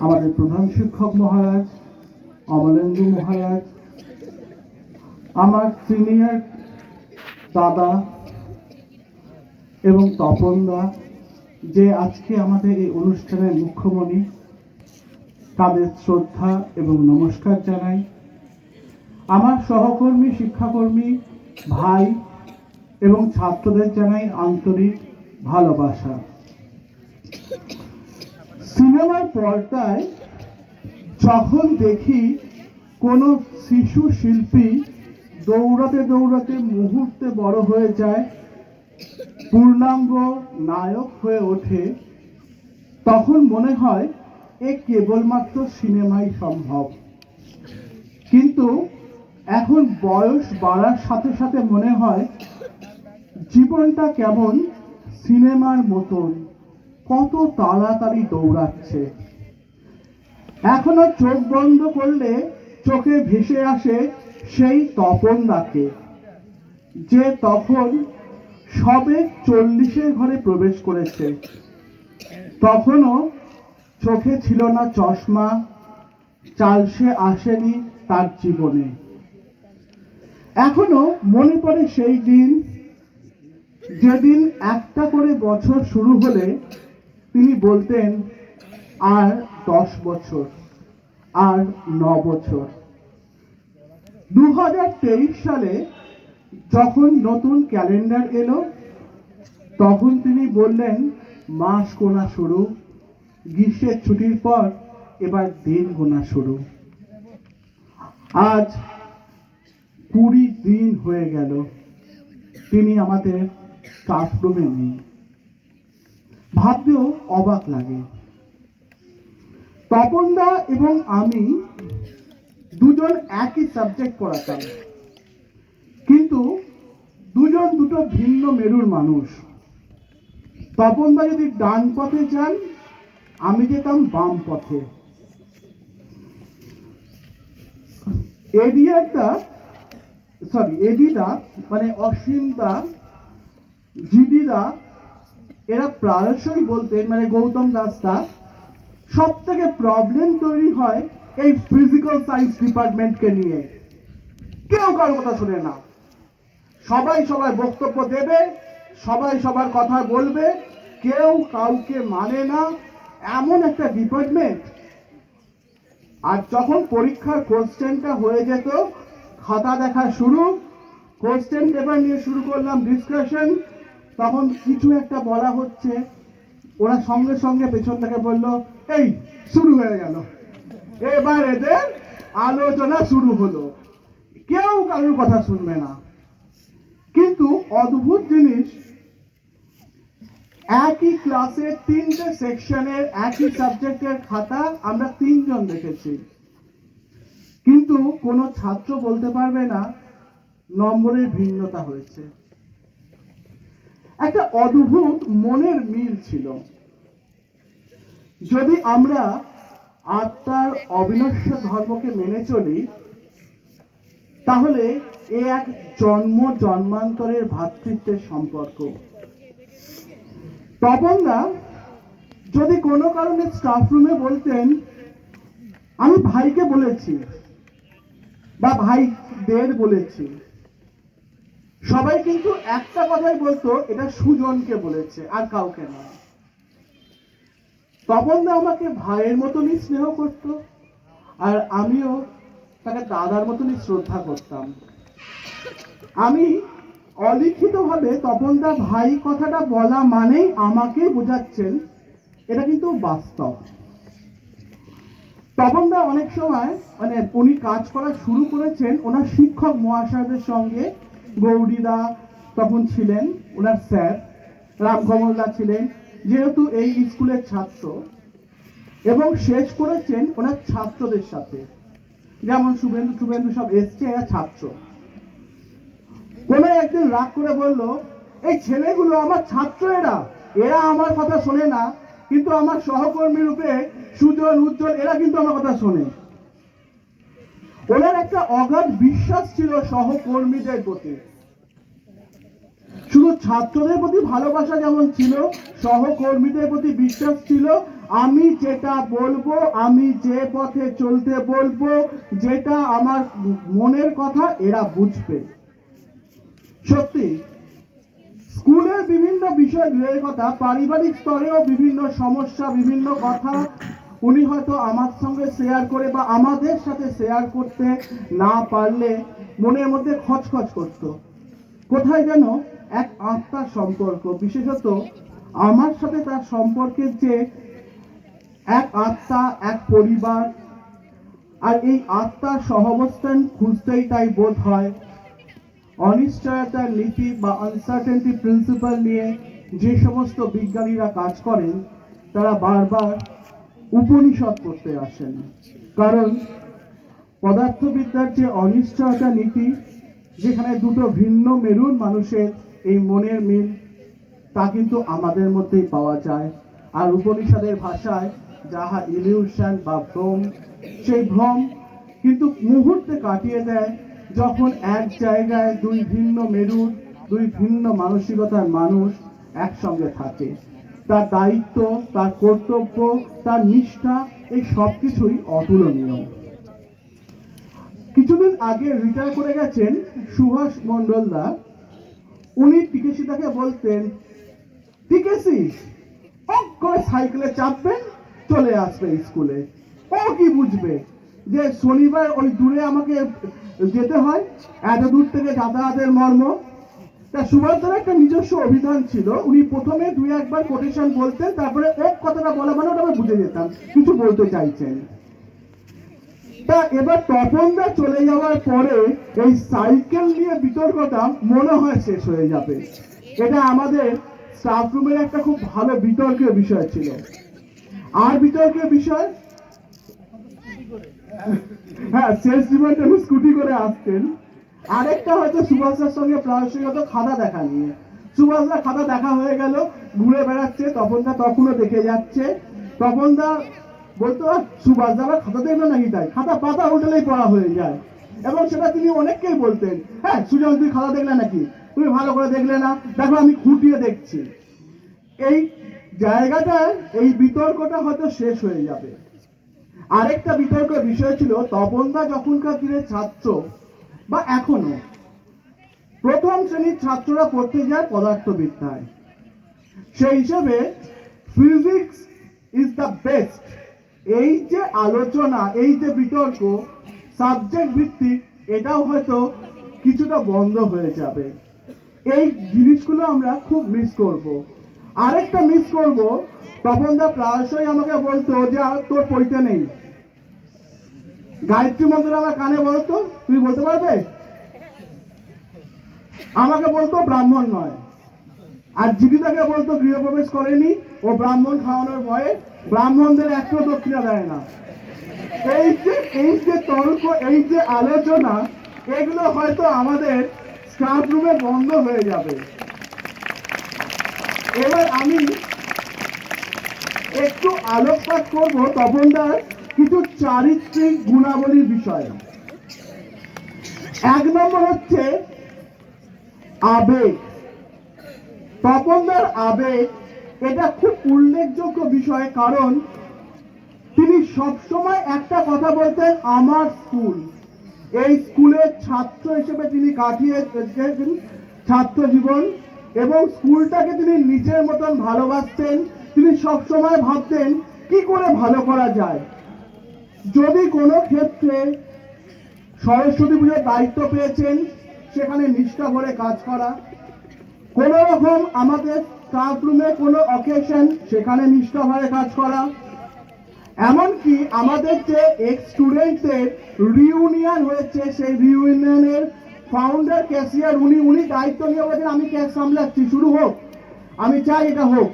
আমাদের প্রধান শিক্ষক মহারাজ, অমলেন্দু মহারাজ, আমার সিনিয়র দাদা এবং তপনদা যে আজকে আমাদের এই অনুষ্ঠানের মুখ্যমণি তাদের শ্রদ্ধা এবং নমস্কার জানাই। আমার সহকর্মী, শিক্ষাকর্মী, ভাই এবং ছাত্রদের জানাই আন্তরিক ভালোবাসা। সিনেমার পর্দায় যখন দেখি কোনো শিশু শিল্পী দৌড়াতে দৌড়াতে মুহূর্তে বড় হয়ে যায়, পূর্ণাঙ্গ নায়ক হয়ে ওঠে, তখন মনে হয় এ কেবলমাত্র সিনেমাই সম্ভব। কিন্তু এখন বয়স বাড়ার সাথে সাথে মনে হয় জীবনটা কেমন সিনেমার মতন। কত তাড়াতাড়ি দৌড়াচ্ছে। এখনও চোখ বন্ধ করলে চোখে ভেসে আসে সেই তপন দাকে, যে তখন সবে চল্লিশের ঘরে প্রবেশ করেছে। তখনও চোখে ছিল না চশমা চালসে আসেনি তার জীবনে। এখনও মনে পড়ে সেই দিন, যেদিন একটা করে বছর শুরু হলে তিনি বলতেন, আর দশ বছর, আর ন বছর। দু হাজার তেইশ সালে যখন নতুন ক্যালেন্ডার এলো, তখন তিনি বললেন, মাস গোনা শুরু, গ্রীষ্মের ছুটির পর এবার দিন গোনা শুরু। আজ কুড়ি দিন হয়ে গেল, তিনি আমাদের ক্লাসরুমে নেই। ভাবতেও অবাক লাগে। তপনদা এবং আমি দুজন একই সাবজেক্ট পড়াতাম। কিন্তু দুজন দুটো ভিন্ন মেরুর মানুষ। তপনদা যদি ডান পথে যান, আমি যেতাম বাম পথে। এডিয়ারটা সরি এডিদা মানে অসীমদা জিডিদা এরা প্রায়শই বলতেন মানে গৌতম দাসদা সব থেকে প্রবলেম তৈরি হয় এই ফিজিক্যাল সায়েন্স ডিপার্টমেন্টকে নিয়ে। কেউ কারও কথা শুনে না। সবাই সবাই বক্তব্য দেবে, সবাই সবার কথা বলবে, কেউ কাউকে মানে না। এমন একটা ডিপার্টমেন্ট আর যখন পরীক্ষার কোশ্চেনটা হয়ে যেত, খাতা দেখা শুরু কোশ্চেন পেপার নিয়ে শুরু করলাম ডিসকাশন তখন কিছু একটা বলা হচ্ছে। ওরা সঙ্গে সঙ্গে পেছন থেকে বলল, এই, শুরু হয়ে গেল। এবার এদের আলোচনা শুরু হলো। কেউ কারোর কথা শুনবে না। কিন্তু অদ্ভুত জিনিস, একই ক্লাসে তিনটে সেকশনের একই সাবজেক্টের খাতা আমরা তিনজন দেখেছি। কিন্তু কোনো ছাত্র বলতে পারবে না, নম্বরের ভিন্নতা হয়েছে। একটা অদ্ভুত মনের মিল ছিল। যদি আমরা আত্মার অবিনশ্য ধর্মকে মেনে চলি, তাহলে এ এক জন্ম জন্মান্তরের ভ্রাতৃত্বের সম্পর্ক। তপনদা যদি কোনো কারণে স্টাফ রুমে বলতেন, আমি ভাইকে বলেছি বা ভাইদের বলেছি সবাই কিন্তু একটা কথাই বলতো, এটা সুজনকে বলেছে, আর কাউকে নয়। তপনদা আমাকে ভাইয়ের মতনই স্নেহ করত, আর আমিও তাকে দাদার মতনই শ্রদ্ধা করতাম। আমি অলিখিতভাবে তপনদা ভাই কথাটা বলা মানেই আমাকে বোঝাচ্ছেন, এটা কিন্তু বাস্তব। তপনদা অনেক সময় মানে উনি কাজ করা শুরু করেছেন, ওনার শিক্ষক মহাশয়দের সঙ্গে গৌরীদা তখন ছিলেন ওনার স্যার, রামকমলদা ছিলেন, যেহেতু এই স্কুলের ছাত্র। এবং শেষ করেছেন ওনার ছাত্রদের সাথে। যেমন শুভেন্দু শুভেন্দু সব এসছে, এরা ছাত্র। কোনো একদিন রাগ করে বলল, এই ছেলেগুলো আমার ছাত্র এরা। এরা আমার কথা শোনে না, কিন্তু আমার সহকর্মী রূপে সুজন, উজ্জ্বল, এরা কিন্তু আমার কথা শোনে। ওনার একটা অগাধ বিশ্বাস ছিল সহকর্মীদের প্রতি। শুধু ছাত্রদের প্রতি ভালোবাসা যেমন ছিল, সহকর্মীদের প্রতি বিশ্বাস ছিল, আমি যেটা বলব, আমি যে পথে চলতে বলব, যেটা আমার মনের কথা, এরা বুঝবে। সত্যি, স্কুলের বিভিন্ন বিষয় কথা, পারিবারিক স্তরেও বিভিন্ন সমস্যা, বিভিন্ন কথা উনি হয়তো আমার সঙ্গে শেয়ার করে বা আমাদের সাথে শেয়ার করতে না পারলে মনের মধ্যে খচখচ করতো। কোথায় যেন এক আত্মার সম্পর্ক, বিশেষত আমার সাথে তার সম্পর্কের যে এক আত্মা, এক পরিবার, আর এই আত্মার সহাবস্থান খুঁজতেই তাই বোধ হয় অনিশ্চয়তার নীতি বা আনসার্টেনটি প্রিন্সিপাল নিয়ে যে সমস্ত বিজ্ঞানীরা কাজ করেন, তারা বারবার উপনিষদ করতে আসেন। কারণ পদার্থবিদ্যার যে অনিশ্চয়তা নীতি, যেখানে দুটো ভিন্ন মেরুন মানুষের এই মনের মিল, তা কিন্তু আমাদের মধ্যেই পাওয়া যায়। আর উপনিষদের ভাষায় যাহা ইলিউশন বা ভ্রম, সেই ভ্রম কিন্তু মুহূর্তে কাটিয়ে দেয়, যখন এক জায়গায় দুই ভিন্ন মেরুর দুই ভিন্ন মানসিকতার মানুষ একসঙ্গে থাকে। তার দায়িত্ব, তার কর্তব্য, তার নিষ্ঠা, এই সব কিছুই অতুলনীয়। কিছুদিন আগে রিটায়ার করে গেছেন সুভাষ মন্ডলদা উনি টিকেসিদাকে বলতেন টিকেসি অক করে সাইকেলে চাপবেন চলে আসবে স্কুলে। ও কি বুঝবে যে শনিবার ওই দূরে আমাকে যেতে হয়? এত দূর থেকে যাতায়াতের মর্ম। তা সুভাষদার একটা নিজস্ব অভিধান ছিল। উনি প্রথমে দুই একবার কোটেশন বলতেন, তারপরে এক কথাটা বলা মানে ওটা বুঝে যেতাম, কিছু বলতে চাইছেন। তা এবার তপনদা চলে যাওয়ার পরে এই সাইকেল নিয়ে বিতর্কটা মনে হয় শেষ হয়ে যাবে। এটা আমাদের স্টাফ রুমের একটা খুব ভালো বিতর্কের বিষয় ছিল। আর বিতর্কের বিষয়? হ্যাঁ শেষ জীবনটা স্কুটি করে আসতেন। আরেকটা হয়তো সুভাষের সঙ্গে প্রায়শই হতো খাতা দেখা নিয়ে। সুভাষদা খাতা দেখা হয়ে গেল, ঘুরে বেড়াচ্ছে, তপনদা তখনও দেখে যাচ্ছে। তপনদা বলতো সুভাষ দাদা খাতা দেখল নাকি তাই? খাতা পাতা উঠলেই পড়া হয়ে যায়। এবং সেটা তিনি অনেককেই বলতেন হ্যাঁ সুজন, তুই খাতা দেখলে নাকি? তুমি ভালো করে দেখলে না? দেখো, আমি খুঁটিয়ে দেখছি। এই জায়গাটায় এই বিতর্কটা হয়তো শেষ হয়ে যাবে। আরেকটা বিতর্ক বিষয় ছিল, তপনদা যখনকার দিনের ছাত্র বা এখনও? প্রথম শ্রেণির ছাত্ররা পড়তে যায় পদার্থবিদ্যায়। সেই হিসেবে ফিজিক্স ইজ দ্য বেস্ট এই যে আলোচনা, এই যে বিতর্ক সাবজেক্ট ভিত্তিক, এটাও হয়তো কিছুটা বন্ধ হয়ে যাবে। এই জিনিসগুলো আমরা খুব মিস করব। আরেকটা মিস করব, তপনদা প্রায়শই আমাকে বলতো যে তোর পড়তে নেই। গায়ত্রী মন্ত্র আমার কানে বলতো তুমি বলতে পারবে? আমাকে বলতো ব্রাহ্মণ নয়। আর জীবিতাকে বলতো গৃহপ্রবেশ করেনি। ও ব্রাহ্মণ খাওয়ানোর ভয়ে ব্রাহ্মণদের একটু দক্ষিণা দেয় না। এই যে এই যে তর্ক, এই যে আলোচনা, এগুলো হয়তো আমাদের স্টাফ রুমে বন্ধ হয়ে যাবে। এবার আমি একটু আলোকপাত করব তপনদার। কিছু চারিত্রিক গুণাবলীর বিষয়ে। এক নম্বর হচ্ছে আবেগ। তপনদার আবেগ এটা খুব উল্লেখযোগ্য বিষয়, কারণ তিনি সবসময় একটা কথা বলতেন, আমার স্কুল। এই স্কুলের ছাত্র হিসেবে তিনি কাটিয়েছেন ছাত্র জীবন এবং স্কুলটাকে তিনি নিজের মতন ভালোবাসতেন। তিনি সবসময় ভাবতেন, কি করে ভালো করা যায়? যদি কোনো ক্ষেত্রে সরস্বতী পুজোর দায়িত্ব পেয়েছেন, সেখানে নিষ্ঠা ভরে কাজ করা। কোনো রকম আমাদের স্টাফ কোনো অকেশন সেখানে নিষ্ঠা ভরে কাজ করা। এমনকি আমাদের যে এক্স স্টুডেন্টদের রিউনিয়ন হয়েছে, সেই রিউনিয়নের ফাউন্ডার ক্যাশিয়ার উনি উনি দায়িত্ব নিয়ে বলেছেন, আমি ক্যাশ সামলাচ্ছি, শুরু হোক। আমি চাই এটা হোক।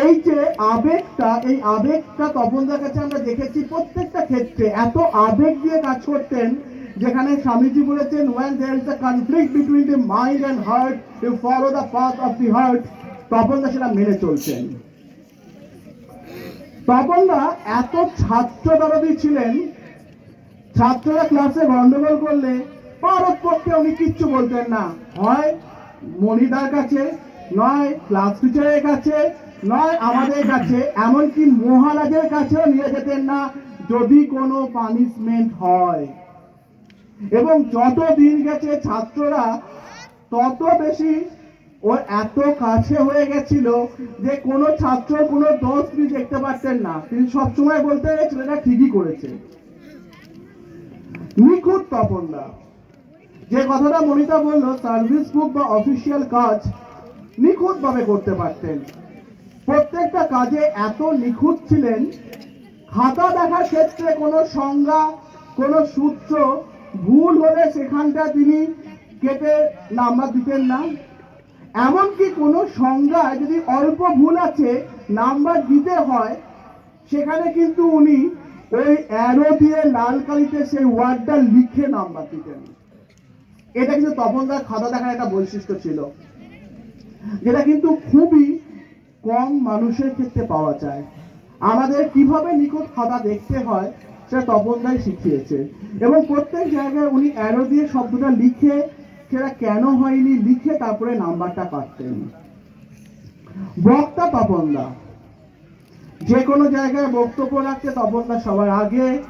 এই যে আবেগটা, এই আবেগটা তপনদার কাছে আমরা দেখেছি প্রত্যেকটা ক্ষেত্রে। এত আবেগ দিয়ে কাজ করতেন, যেখানে স্বামীজি বলেছেন, when there is a conflict between the mind and heart, you follow the path of the heart. তপনদা সেটা মেনে চলছেন তপনদা এত ছাত্র দরদি ছিলেন, ছাত্ররা ক্লাসে গন্ডগোল করলে পারত পক্ষে উনি কিচ্ছু বলতেন না। হয় মনিদার কাছে, নয় ক্লাস টিচারের কাছে নয়, আমাদের কাছে, এমনকি মহারাজের কাছেও নিয়ে যেতেন না যদি কোনো পানিশমেন্ট হয়। এবং যত দিন গেছে ছাত্ররা, তত বেশি ওর এত কাছে হয়ে গেছিল যে কোনো ছাত্র, কোনো দোষ তিনি দেখতে পারতেন না। তিনি সবসময় বলতে ছেলেটা ঠিকই করেছে। নিখুঁত তপনদা, যে কথাটা মনিতা বলল সার্ভিস বুক বা অফিসিয়াল কাজ নিখুঁত ভাবে করতে পারতেন। প্রত্যেকটা কাজে এত নিখুঁত ছিলেন, খাতা দেখার ক্ষেত্রে কোনো সংজ্ঞা, কোনো সূত্র ভুল হলে সেখানটা তিনি কেটে নাম্বার দিতেন না। এমনকি কোনো সংজ্ঞায় যদি অল্প ভুল আছে, নাম্বার দিতে হয়, সেখানে কিন্তু উনি ওই অ্যারো দিয়ে লাল কালিতে সেই ওয়ার্ডটা লিখে নাম্বার দিতেন। এটা কিন্তু তপনদার খাতা দেখার একটা বৈশিষ্ট্য ছিল। যেটা কিন্তু খুবই কম মানুষের ক্ষেত্রে পাওয়া যায়। আমাদের কীভাবে নিখুঁত খাতা দেখতে হয় সেটা তপনদাই শিখিয়েছে। এবং প্রত্যেক জায়গায় উনি অ্যারো দিয়ে শব্দটা লিখে, সেটা কেন হয়নি, লিখে তারপরে নাম্বারটা পাচ্ছেন। বক্তা তপনদা। যে কোনো জায়গায় বক্তব্য রাখতে তপনদা সবার আগে।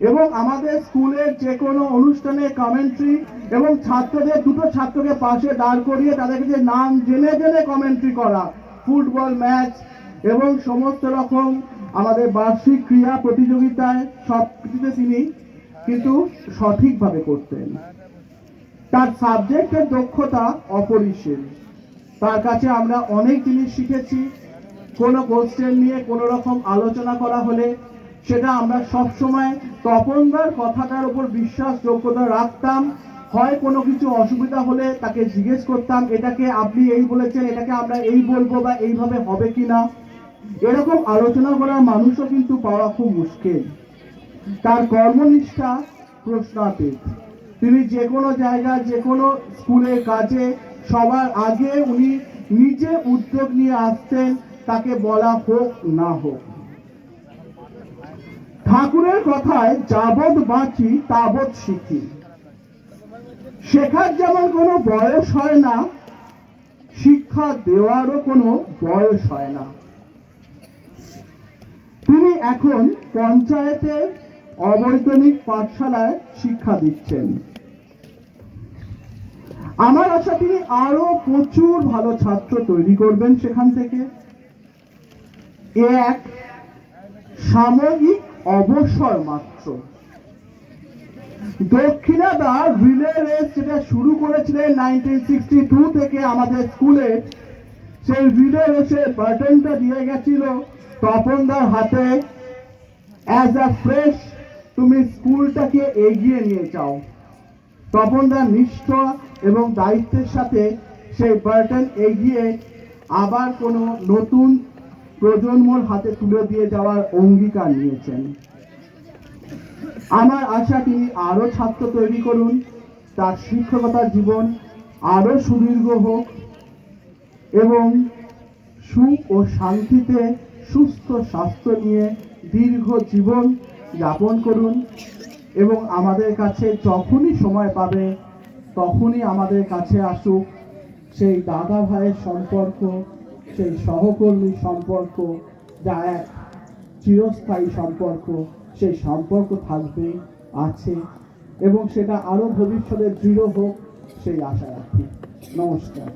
এবং আমাদের স্কুলের যে কোনো অনুষ্ঠানে কমেন্ট্রি এবং ছাত্রদের, দুটো ছাত্রকে পাশে দাঁড় করিয়ে তাদেরকে যে নাম জেনে জেনে কমেন্ট্রি করা ফুটবল ম্যাচ এবং সমস্ত রকম আমাদের বার্ষিক ক্রীড়া প্রতিযোগিতায় সব কিছুতে তিনি কিন্তু সঠিকভাবে করতেন। তার সাবজেক্টের দক্ষতা অপরিসীম। তার কাছে আমরা অনেক জিনিস শিখেছি। কোনো কোশ্চেন নিয়ে কোনো রকম আলোচনা করা হলে সেটা আমরা সব সময় তপনদার কথাটার উপর বিশ্বাস যোগ্যতা রাখতাম। হয় কোনো কিছু অসুবিধা হলে তাকে জিজ্ঞেস করতাম, এটাকে আপনি এই বলেছেন, এটাকে আমরা এই বলব বা এইভাবে হবে কিনা? এরকম আলোচনা করার মানুষও কিন্তু পাওয়া খুব মুশকিল। তার কর্মনিষ্ঠা প্রশ্নাতীত। তিনি যে কোনো জায়গায় যে কোনো স্কুলের কাজে সবার আগে উনি নিজে উদ্যোগ নিয়ে আসতেন, তাকে বলা হোক না হোক। ঠাকুরের কথায় যাবৎ বাঁচি, তাবৎ শিখি। শেখার যেমন কোনো বয়স হয় না, শিক্ষা দেওয়ারও কোনো বয়স হয় না। তিনি এখন পঞ্চায়েতের অবৈতনিক পাঠশালায় শিক্ষা দিচ্ছেন। আমার আশা, তিনি আরও প্রচুর ভালো ছাত্র তৈরি করবেন সেখান থেকে। এক সাময়িক অবসর মাত্র। দক্ষিণাদা রিলে রেস যেটা শুরু করেছিলেন নাইনটিন সিক্সটি টু থেকে আমাদের স্কুলে, সেই রিলে রেসের বাটনটা দিয়ে গেছিল তপনদার হাতে। অ্যাজ আ ফ্রেশ তুমি স্কুলটাকে এগিয়ে নিয়ে যাও। তপনদার নিষ্ঠা এবং দায়িত্বের সাথে সেই বাটন এগিয়ে আবার কোনো নতুন প্রজন্মর হাতে তুলে দিয়ে যাওয়ার অঙ্গীকার নিয়েছেন। আমার আশা, তিনি আরও ছাত্র তৈরি করুন, তার শিক্ষকতার জীবন আরও সুদীর্ঘ হোক এবং সুখ ও শান্তিতে সুস্থ স্বাস্থ্য নিয়ে দীর্ঘ জীবন যাপন করুন এবং আমাদের কাছে যখনই সময় পাবে, তখনই আমাদের কাছে আসুক সেই দাদা ভাইয়ের সম্পর্ক, সেই সহকর্মী সম্পর্ক, যা এক চিরস্থায়ী সম্পর্ক। সেই সম্পর্ক থাকবে আছে এবং সেটা আরও ভবিষ্যতে দৃঢ় হোক সেই আশা রাখি। নমস্কার।